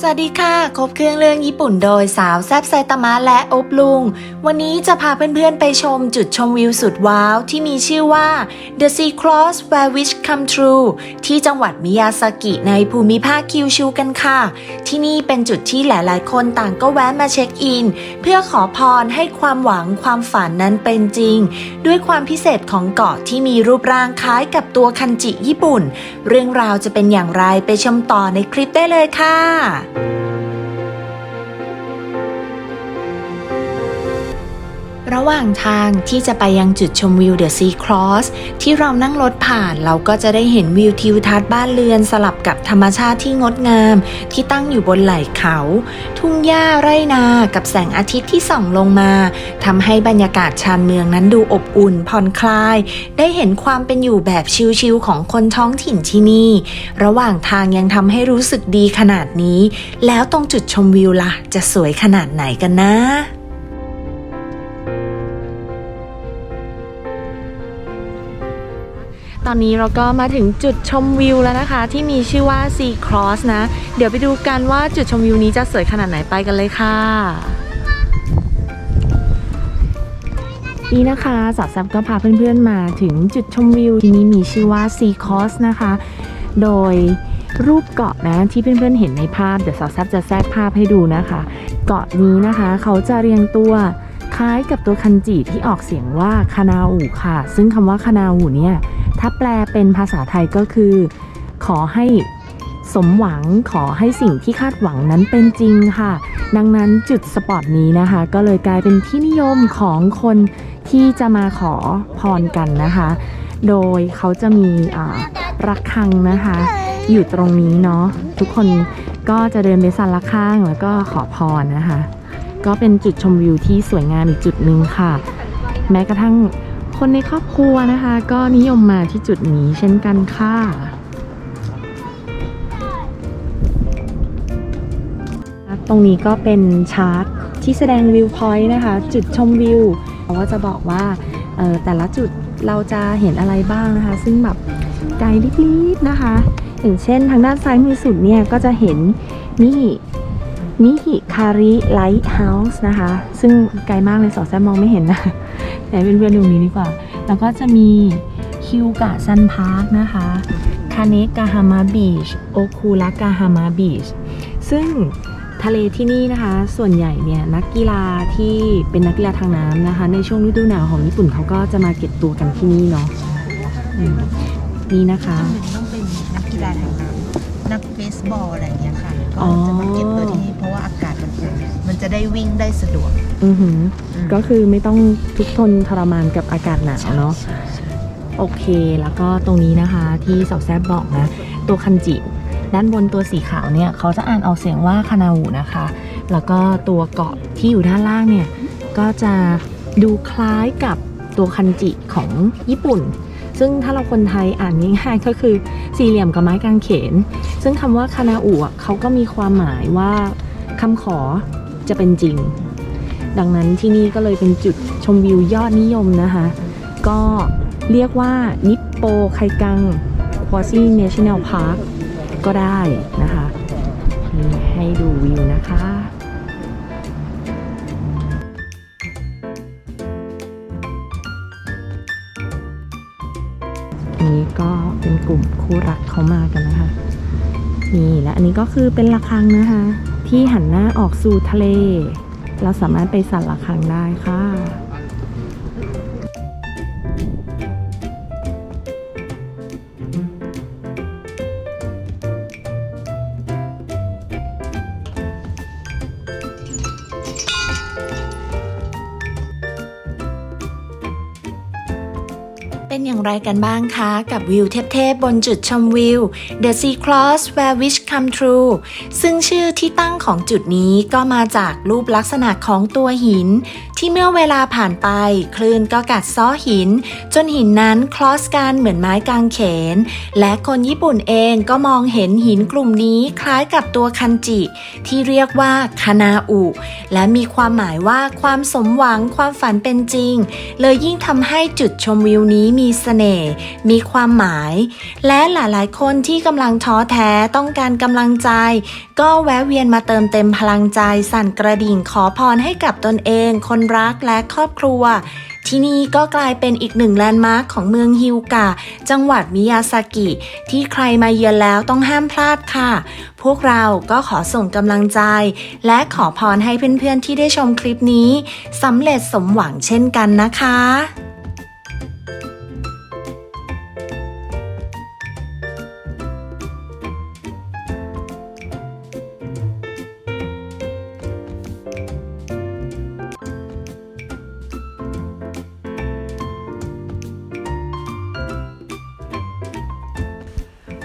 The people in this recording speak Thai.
สวัสดีค่ะ ครบเครื่องเรื่องญี่ปุ่นโดยสาวแซบไซตามะและอบลุง วันนี้จะพาเพื่อนๆไปชมจุดชมวิวสุดว้าวที่มีชื่อว่า The Sea Cross Where Wish Come True ที่จังหวัดมิยาซากิในภูมิภาคคิวชูกันค่ะ ที่นี่เป็นจุดที่หลายๆ คนต่างก็แวะมาเช็คอิน เพื่อขอพรให้ความหวังความฝันนั้นเป็นจริง ด้วยความพิเศษของเกาะที่มีรูปร่างคล้ายกับตัวคันจิญี่ปุ่น เรื่องราวจะเป็นอย่างไรไปชมต่อในคลิปได้เลยค่ะ Yeah. ระหว่างทางที่จะไปยังจุดชมวิวเดอะซีครอสที่เรานั่งรถผ่านเราก็จะได้เห็นวิวทิวทัศน์บ้านเรือนสลับกับธรรมชาติที่งดงาม ที่ตั้งอยู่บนไหล่เขา ทุ่งหญ้าไร่นากับแสงอาทิตย์ที่ส่องลงมาทำให้บรรยากาศชานเมืองนั้นดูอบอุ่นผ่อนคลาย ได้เห็นความเป็นอยู่แบบชิลๆของคนท้องถิ่นที่นี่ ระหว่างทางยังทำให้รู้สึกดีขนาดนี้ แล้วตรงจุดชมวิวล่ะ จะสวยขนาดไหนกันนะ ตอนนี้เราก็มาถึงจุดชมวิวแล้วนะคะ ที่มีชื่อว่า Sea Cross นะ เดี๋ยวไปดูกันว่าจุดชมวิวนี้จะสวยขนาดไหนไปกันเลยค่ะนี่นะคะสาวแซับก็พาเพื่อนๆมาถึงจุดชมวิวที่นี้มีชื่อว่า Sea Cross นะคะ โดยรูปเกาะนะที่เพื่อนๆเห็นในภาพ เดี๋ยวสาวแซบจะแทรกภาพให้ดูนะคะ เกาะนี้นะคะเขาจะเรียงตัวคล้ายกับตัวคันจิที่ออกเสียงว่าคานาอูค่ะ ซึ่งคำว่าคานาอูเนี่ย ถ้าแปลเป็นภาษาไทยก็คือ ขอให้สมหวังขอให้สิ่งที่คาดหวังนั้นเป็นจริงค่ะ ดังนั้นจุดสปอตนี้นะคะ ก็เลยกลายเป็นที่นิยมของคนที่จะมาขอพรกันนะคะ โดยเขาจะมีอ่าระฆังนะคะ อยู่ตรงนี้เนาะทุกคนก็จะเดินไปสั่นระฆังแล้วก็ขอพรนะคะ ก็เป็นจุดชมวิวที่สวยงามอีกจุดหนึ่งค่ะ แม้กระทั่ง คนในครอบครัวนะคะ ก็นิยมมาที่จุดนี้เช่นกันค่ะ ตรงนี้ก็เป็นชาร์ตที่แสดงวิวพอยต์นะคะ จุดชมวิวเราะว่าจะบอกว่าแต่ละจุดเราจะเห็นอะไรบ้างนะคะ ซึ่งแบบไกลลิบๆนะคะอย่างเช่นทางด้านซ้ายมือสุดเนี่ยก็จะเห็นนี่นิฮิคาริไลท์เฮาส์นะคะ ซึ่งไกลมากเลยสอดแซมมองไม่เห็นนะ แต่เป็นเพื่อนๆดูนี้ดีกว่า แล้วก็จะมีคิวกะซันพาร์คนะคะคาเนกาฮามาบีชโอคูระกาฮามาบีชซึ่งทะเลที่นี่นะคะ ส่วนใหญ่เนี่ยนักกีฬาที่เป็นนักกีฬาทางน้ำนะคะ ในช่วงฤดูหนาวของญี่ปุ่นเขาก็จะมาเก็บตัวกันที่นี่เนาะนี่นะคะต้องเป็นนักกีฬาทางน้ำนักเบสบอลอะไรอย่างเงี้ยค่ะก็จะมาเก็บตัวที่นี่เพราะว่าอากาศมันอุ่น ได้วิ่งได้สะดวก อือหืออืม ก็คือไม่ต้องทุกข์ทนทรมานกับอากาศหนาวเนาะ ใช่ใช่ โอเค แล้วก็ตรงนี้นะคะที่สาวแซบบอกนะ ตัวคันจิ ด้านบนตัวสีขาวเนี่ยเขาจะอ่านออกเสียงว่าคานาวูนะคะ แล้วก็ตัวเกาะที่อยู่ด้านล่างเนี่ย ก็จะดูคล้ายกับตัวคันจิของญี่ปุ่น ซึ่งถ้าเราคนไทยอ่านง่ายๆก็คือสี่เหลี่ยมกับไม้กางเขน ซึ่งคำว่าคานาอุอะเขาก็มีความหมายว่าคำขอ จะเป็นจริง ดังนั้นที่นี่ก็เลยเป็นจุดชมวิวยอดนิยมนะคะ ก็เรียกว่านิปโปไคกังควอซี่เนชั่นแนลพาร์คก็ได้นะคะนี่ให้ดูวิวนะคะอันนี้ก็เป็นกลุ่มคู่รักเขามากันนะคะ นี่และอันนี้ก็คือเป็นระฆังนะคะ ที่หันหน้าออกสู่ทะเล เราสามารถไปสั่นระฆังได้ค่ะ เป็นอย่างไรกันบ้างคะกับวิวเทพๆบนจุดชมวิว The Sea Cross Where Wish Come True ซึ่งชื่อที่ตั้งของจุดนี้ก็มาจากรูปลักษณะของตัวหิน ที่เมื่อเวลาผ่านไป คลื่นก็กัดซ้อหิน จนหินนั้นคลอสกันเหมือนไม้กางเขน และคนญี่ปุ่นเองก็มองเห็นหินกลุ่มนี้คล้ายกับตัวคันจิ ที่เรียกว่าคานาอุ และมีความหมายว่าความสมหวังความฝันเป็นจริง เลยยิ่งทำให้จุดชมวิวนี้มีเสน่ห์มีความหมาย และหลายๆ คนที่กำลังท้อแท้ต้องการกำลังใจ ก็แวะเวียนมาเติมเต็มพลังใจ สั่นกระดิ่งขอพรให้กับตนเอง คนรักและครอบครัวที่นี่ก็กลายเป็นอีกหนึ่งแลนด์มาร์คของเมืองฮิวกะจังหวัดมิยาซากิ ที่ใครมาเยือนแล้วต้องห้ามพลาดค่ะ พวกเราก็ขอส่งกำลังใจ และขอพรให้เพื่อนๆที่ได้ชมคลิปนี้สำเร็จสมหวังเช่นกันนะคะ